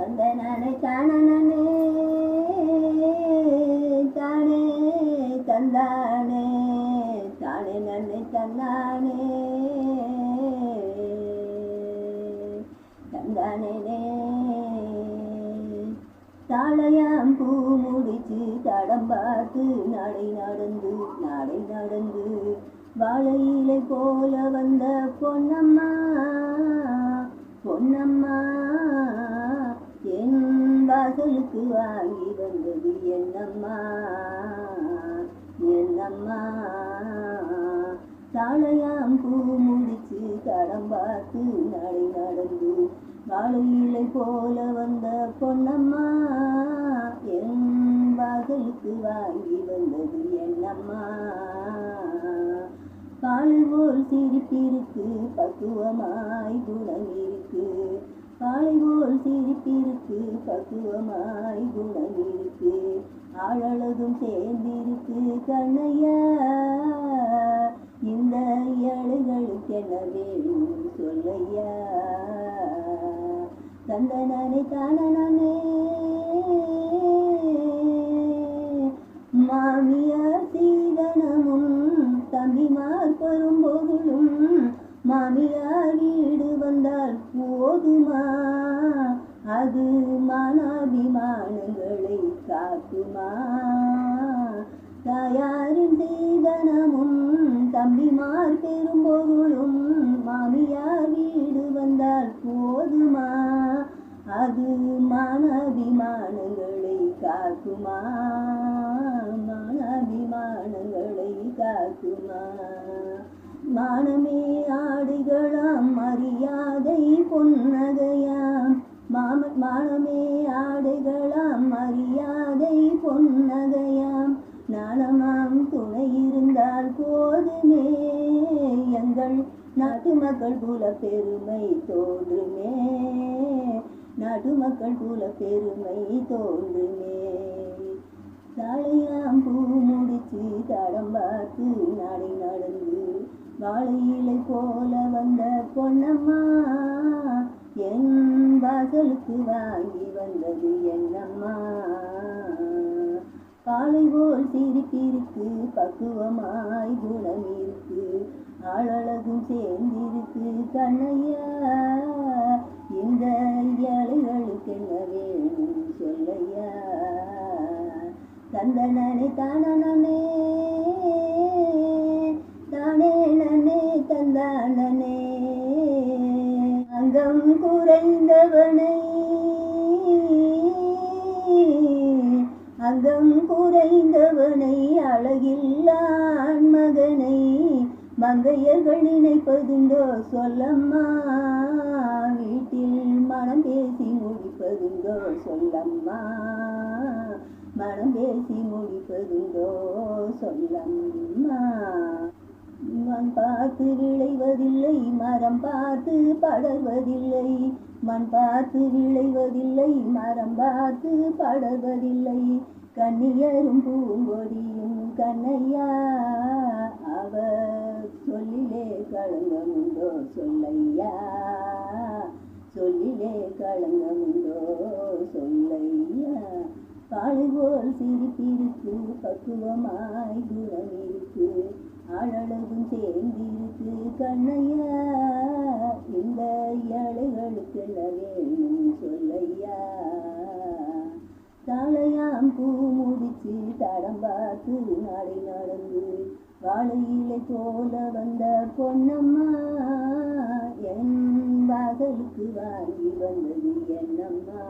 தந்தனே தானனே தானே தந்தானே தானே நன்னை தந்தானே. தந்தானே தாளையாம் பூ முடிச்சு தடம் பார்த்து நடை நடந்து நடை நடந்து வாழையிலை போல வந்த பொன்னம்மா பொன்னம்மா. வாசலுக்கு வாங்கி வந்தது என்னம்மா என்னம்மா தாளையாம் பூ முடிச்சு தடம் பார்த்து நடை நடந்து வாழையிலை போல வந்த பொன்னம்மா. என் வாசலுக்கு வாங்கி வந்தது என்னம்மா பால் போல் சிரிப்பிருக்கு பக்குவமாய் குணம் இருக்கு பாலை போல் சிரிப்பிருக்கு பக்குவமாய் குணம் இருக்கு ஆழழுதும் சேர்ந்திருக்கு கண்ணையா. இந்த ஏழைகளுக்கு என்ன வேணும் சொல்லையா. தந்தனே தானே மாமியார் சீதனமும் தம்பிமார் பெரும்பொருளும் வந்தால் போதுமா? அது மனாபிமானங்களை காக்குமா? தாயாரின் சீதனமும் தம்பிமார் பெரும்பொருளும் மாமியார் வீடு வந்தால் போதுமா? அது மனாபிமானங்களை காக்குமா? மனாபிமானங்களை காக்குமா? மானமே ஆடுகளாம் அறியாது பொன்னகையாம் மாம மானமே ஆடுகளாம். மரியாதை பொன்னகையாம் நாணமாம் துணை இருந்தால் போதுமே. எங்கள் நாட்டு மக்கள் குல பெருமை தோன்றுமே. நாட்டு மக்கள் குல பெருமை தோன்றுமே. தாழையாம் பூ முடிச்சு தடம் பார்த்து நடை நடந்து வாழையிலை போல வந்த பொன்னம்மா என் வாசலுக்கு வாங்கி வந்தது என்னம்மா. காலை போல் சிரிப்பிருக்கு பக்குவமாய் குணம் இருக்கு ஆளழகும் சேர்ந்திருக்கு கண்ணையா. இந்த ஏழைகளுக்கு என்ன வேணும் சொல்லையா. தந்தனே தானே அங்கம் குறைந்தவனை. அங்கம் குறைந்தவனை அழகில்லான் மகனை. மங்கையர்கள் நினைப்பதுண்டோ? சொல்லம்மா. வீட்டில் மனம் பேசி முடிப்பதுண்டோ? சொல்லம்மா. மனம் பேசி முடிப்பதுண்டோ? சொல்லம்மா. மண் பார்த்து விளைவதில்லை மரம் பார்த்து படர்வதில்லை. மண் பார்த்து விளைவதில்லை மரம் பார்த்து படர்வதில்லை. கண்ணியரும் பூங்கொடியும் கண்ணையா அவர் சொல்லிலே களங்கமுண்டோ சொல்லையா? சொல்லிலே களங்கமுண்டோ சொல்லையா? காளை போல் சிரிப்பிருக்கு பக்குவமாய் குணம் இருக்கு ஆழழுதும் சேர்ந்திருக்கு கண்ணையா? இந்த ஏழைகளுக்கு வேணும் சொல்லையா? தாளையாம் பூ முடிச்சு தடம் பார்த்து நடை நடந்து வாழையிலே போல வந்த பொன்னம்மா என் வாசலுக்கு வாங்கி வந்தது என்னம்மா?